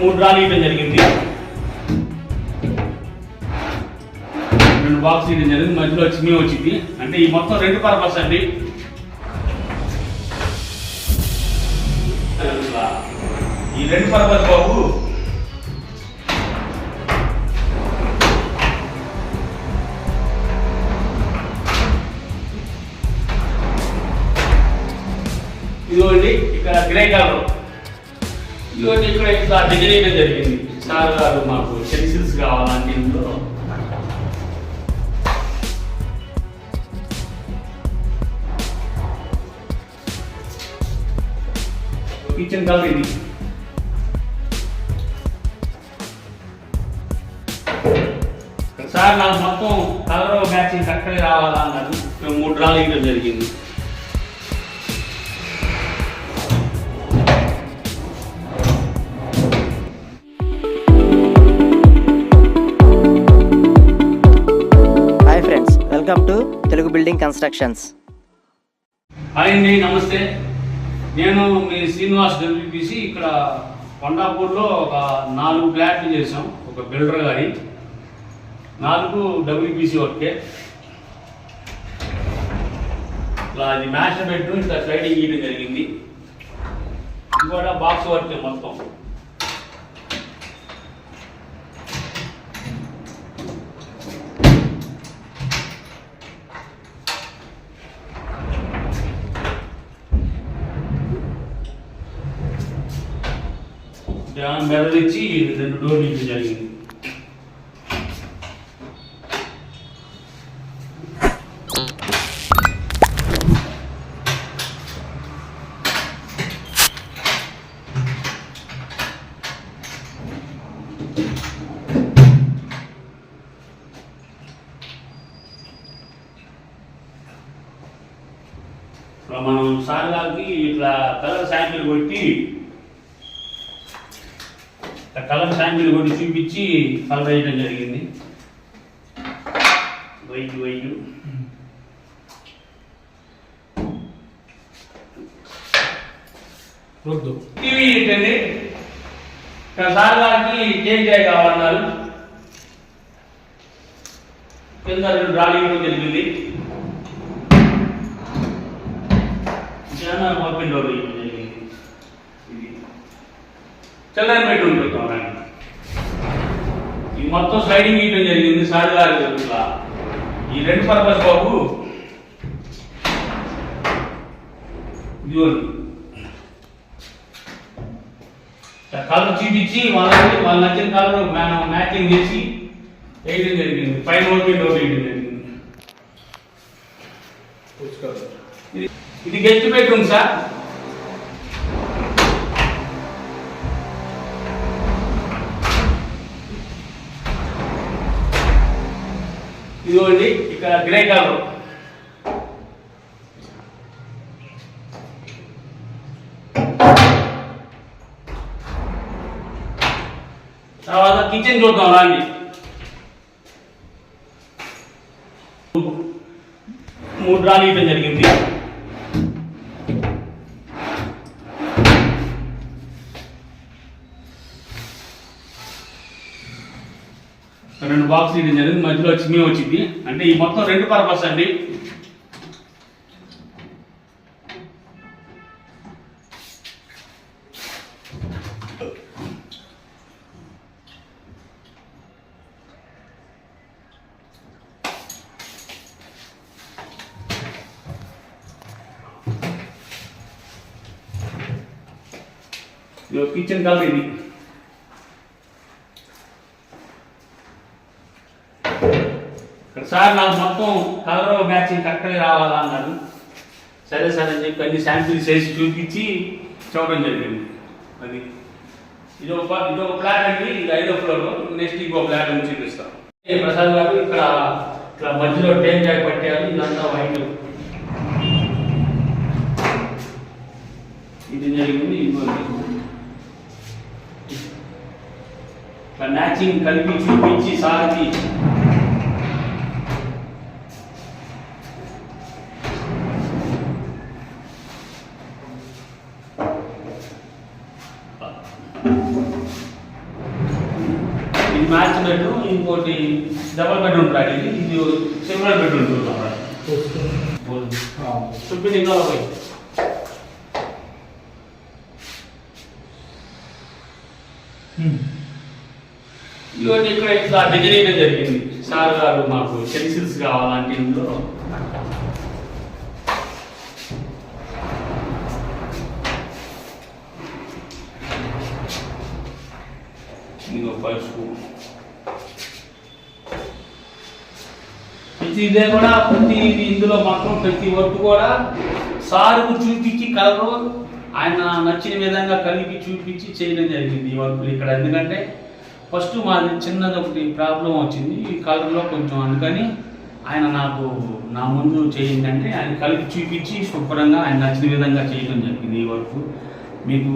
మూడు రాళ్ళు ఇవ్వడం జరిగింది. రెండు బాక్స్ ఇవ్వడం జరిగింది. మధ్యలో చిన్ని వచ్చింది. అంటే ఈ మొత్తం రెండు పర్పస్ అండి. ఈ రెండు పర్పస్ బాబు. ఇదిగోండి ఇక్కడ గ్రే కలర్ ఇవన్నీ ఇక్కడ ఇట్లా డిజైన్ జరిగింది. సార్ గారు మాకు పెన్సిల్స్ కావాలని ఇందులో కిచెన్ కాదు ఇది. సార్ నాకు మొత్తం కలర్ మ్యాచింగ్ కరెక్ట్గా రావాలన్నారు. మేము మూడు రాళ్ళు ఇక్కడ జరిగింది. బిల్డింగ్ కన్స్ట్రక్షన్స్ హాయ్ అండి నమస్తే. నేను మీ శ్రీనివాస్ డబ్ల్యూబీసీ ఇక్కడ కొండాపూర్లో ఒక నాలుగు ఫ్లాట్లు చేసాం ఒక బిల్డర్ గారి. నాలుగు డబ్ల్యూబీసీ వర్కే. ఇట్లా అది మ్యాచ్ బెడ్రూమ్ ఇట్లా స్లైడింగ్ గీయడం జరిగింది. ఇది కూడా బాక్స్ వర్క్ మొత్తం. దాని మెడ రెండు డోర్లు ఇవ్వడం జరిగింది. ఇప్పుడు మనం సార్గాకి ఇట్లా కలర్ శాంపిల్ కొట్టి కలర్ శాంపిల్ కొట్టి చూపించి కలర్ వేయడం జరిగింది. వైట్ వైట్ వద్దు. టీవీ ఏంటండి? సార్ గారికి చేంజ్ కావాలన్నారు. కింద రెండు ఇవ్వడం జరిగింది చాలా ఇవ్వడం జరిగింది చల్లని పెట్టి ఉంటుంది ఈ మొత్తం స్లైడింగ్ ఇవ్వడం జరిగింది సార్ గారి ఇట్లా ఈ రెండు పర్పస్ బాబు. ఇదిగోండి. చూపించి వాళ్ళకి వాళ్ళ నచ్చిన కలర్ మనం మ్యాచింగ్ చేసి వేయడం జరిగింది. పైన ఓపెన్ డోర్ వేయడం జరిగింది. ఇది గెస్ట్ బెడ్రూమ్ సార్. ఇదిగోండి ఇక్కడ గ్రే కలర్. తర్వాత కిచెన్ చూద్దాం రాండి. మూడు రాళ్ళు ఇవ్వడం జరిగింది. రెండు బాక్స్ ఇవ్వడం జరిగింది. మధ్యలో చిమ్మి వచ్చింది. అంటే ఈ మొత్తం రెండు పర్పస్ అండి. కిచెన్ కలర్ ఇది. ఇక్కడ సార్ నాకు మొత్తం కలర్ మ్యాచింగ్ కరెక్ట్గా రావాలన్నారు. సరే సరే అని చెప్పి అన్ని శాంపిల్స్ వేసి చూపించి చూడడం జరిగింది. అది ఇది ఒక ఇది ఒక ప్లాట్ అండి ఇది ఐదో ఫ్లోర్. నెక్స్ట్ ఇంకో ప్లాట్ అని చూపిస్తాం. ఏ ప్రసాద్ గారు ఇక్కడ ఇక్కడ మధ్యలో టేన్ జాయ్ పట్టారు ఇదంతా వైట్. ఇది జరిగింది ఇంకోటి ఇట్లా మ్యాచింగ్ కలిపి చూపించి సార్కి ఇంకోటి డబుల్ బెడ్రూమ్ ఫ్లాట్ ఇది ఇది సింగిల్ బెడ్రూమ్ చూద్దాం చూపి ఇంకా పోయి ఇవన్నీ ఇక్కడ ఇట్లా డిజైన్ జరిగింది. సార్ గారు మాకు పెన్సిల్స్ కావాలంటే ఇందులో. ఇంకో పసుపు. ప్రతి ఇదే కూడా ప్రతి ఇందులో మాత్రం ప్రతి వర్క్ కూడా సారుకు చూపించి కలరు ఆయన నచ్చిన విధంగా కలిపి చూపించి చేయడం జరిగింది ఈ వర్కులు ఇక్కడ. ఎందుకంటే ఫస్ట్ మాది చిన్నది ఒకటి ప్రాబ్లం వచ్చింది ఈ కలర్లో కొంచెం అందుకని ఆయన నాకు నా ముందు చేయండి అంటే ఆయన కలిపి చూపించి శుభ్రంగా ఆయన నచ్చిన విధంగా చేయడం జరిగింది ఈ వర్క్. మీకు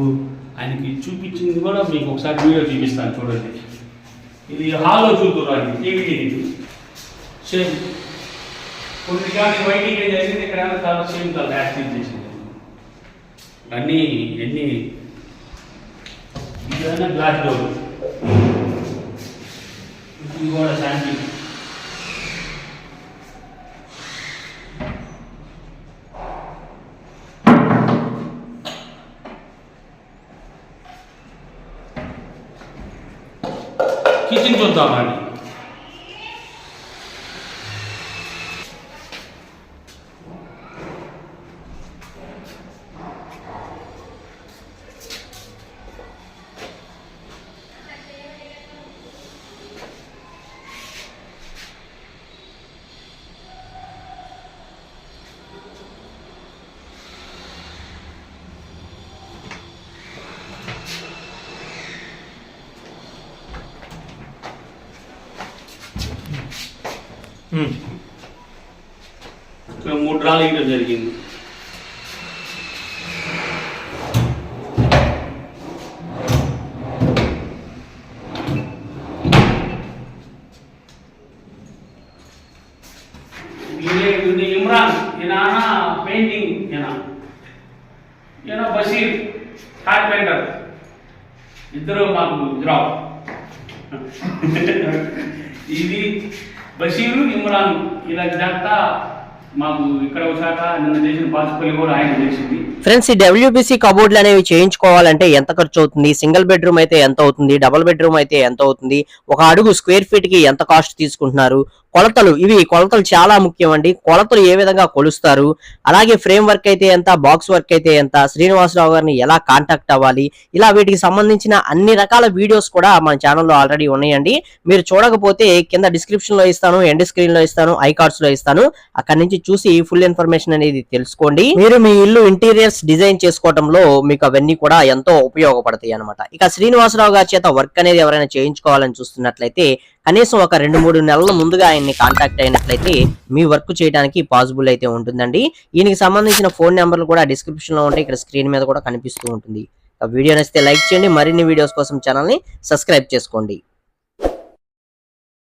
ఆయనకి చూపించింది కూడా మీకు ఒకసారి వీడియో చూపిస్తాను చూడండి. ఇది హాల్లో చూద్దురు టీవీ ఇది సేమ్. కొన్ని కానీ వైటింగ్ చేసింది? ఇక్కడ చాలా సేమ్ కలర్ యాక్టివ్ చేసింది. అన్నీ ఎన్ని? ఇదైనా గ్లాస్ డోర్ ఇది కూడా శాంతి. కిచెన్ చూద్దామండి ఇక్కడ మూడు రాళ్ళు ఇవ్వడం జరిగింది. ఇమ్రాన్ ఈ పెయింటింగ్ ఈయన ఈయన బషీర్ కార్పెంటర్. ఇద్దరు మాకు ఇద్దరు ఇది బషీరు ఇమ్రాన్ ఇలా జంతా మాకు ఇక్కడ వచ్చాక నిన్న చేసిన కూడా ఆయన చేసింది ఫ్రెండ్స్ ఈ డబ్ల్యూబీసీ కబోర్డ్లు అనేవి చేయించుకోవాలంటే ఎంత ఖర్చు అవుతుంది? సింగిల్ బెడ్రూమ్ అయితే ఎంత అవుతుంది? డబుల్ బెడ్రూమ్ అయితే ఎంత అవుతుంది? ఒక అడుగు స్క్వేర్ ఫీట్కి ఎంత కాస్ట్ తీసుకుంటున్నారు? కొలతలు ఇవి కొలతలు చాలా ముఖ్యం అండి కొలతలు ఏ విధంగా కొలుస్తారు? అలాగే ఫ్రేమ్ వర్క్ అయితే ఎంత? బాక్స్ వర్క్ అయితే ఎంత? శ్రీనివాసరావు గారిని ఎలా కాంటాక్ట్ అవ్వాలి? ఇలా వీటికి సంబంధించిన అన్ని రకాల వీడియోస్ కూడా మన ఛానల్లో ఆల్రెడీ ఉన్నాయండి. మీరు చూడకపోతే కింద డిస్క్రిప్షన్లో ఇస్తాను ఎండ్ స్క్రీన్లో ఇస్తాను ఐ కార్డ్స్లో ఇస్తాను. అక్కడ నుంచి చూసి ఫుల్ ఇన్ఫర్మేషన్ అనేది తెలుసుకోండి. మీరు మీ ఇల్లు ఇంటీరియర్స్ డిజైన్ చేసుకోవడంలో మీకు అవన్నీ కూడా ఎంతో ఉపయోగపడతాయి అన్నమాట. ఇక శ్రీనివాసరావు గారి చేత వర్క్ అనేది ఎవరైనా చేయించుకోవాలని చూస్తున్నట్లయితే కనీసం ఒక రెండు మూడు నెలల ముందుగా ఆయన్ని కాంటాక్ట్ అయినట్లయితే మీ వర్క్ చేయడానికి పాసిబుల్ అయితే ఉంటుందండి. దీనికి సంబంధించిన ఫోన్ నెంబర్లు కూడా డిస్క్రిప్షన్లో ఉంటాయి. ఇక్కడ స్క్రీన్ మీద కూడా కనిపిస్తూ ఉంటుంది. వీడియో నచ్చితే లైక్ చేయండి. మరిన్ని వీడియోస్ కోసం ఛానల్ని సబ్స్క్రైబ్ చేసుకోండి.